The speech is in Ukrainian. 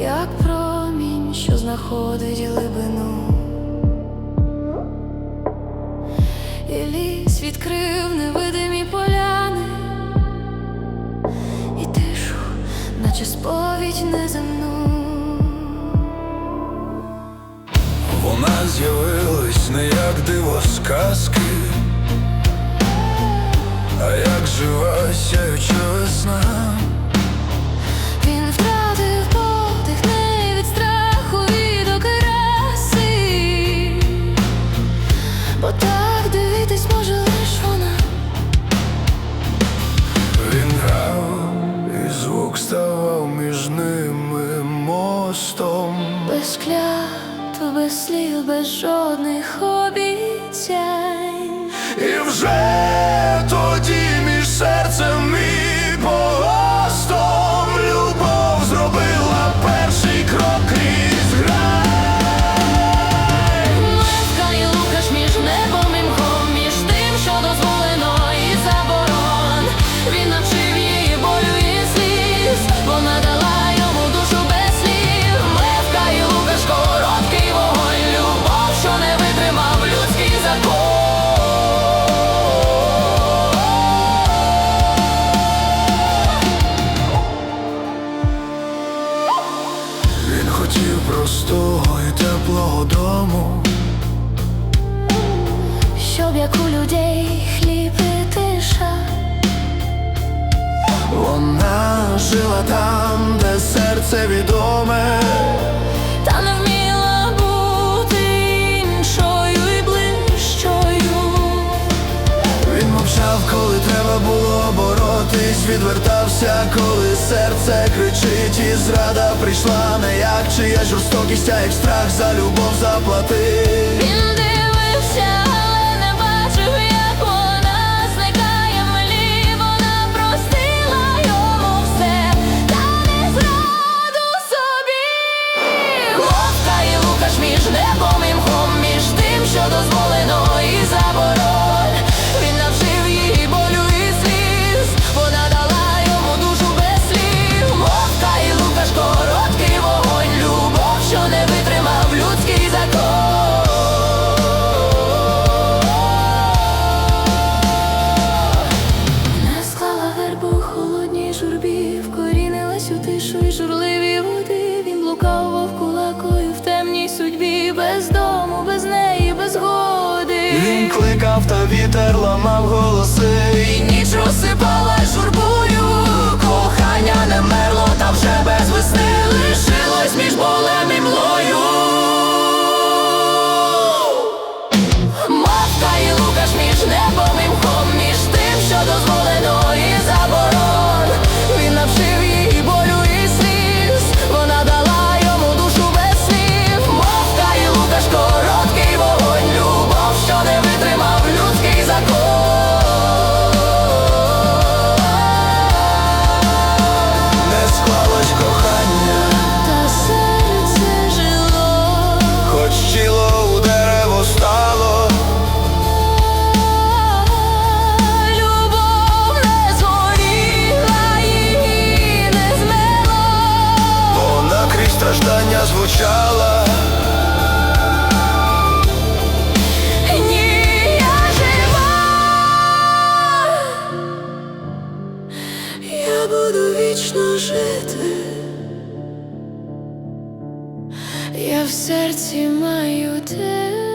як промінь, що знаходить глибину, і ліс відкрив невидимі поляни, і тишу, наче сповідь неземну. Вона з'явилась не як диво сказки, а як жива сяюча весна. без клятв, без слів, без жодних обіцянь. І вже тоді між серцем. і як у людей хліб і тиша. Вона жила там, де серце відоме. Та не вміла бути іншою і ближчою. Він мовчав, коли треба було боротись, відвертався, коли серце кричить, і зрада прийшла не як чия жорстокість, а як страх за любов заплатив. вітер ламав голоси, І ніч розсипала журбою, кохання не мерло та вже без весни. мовчала. Я жива, я буду вічно жити. Я в серці маю те.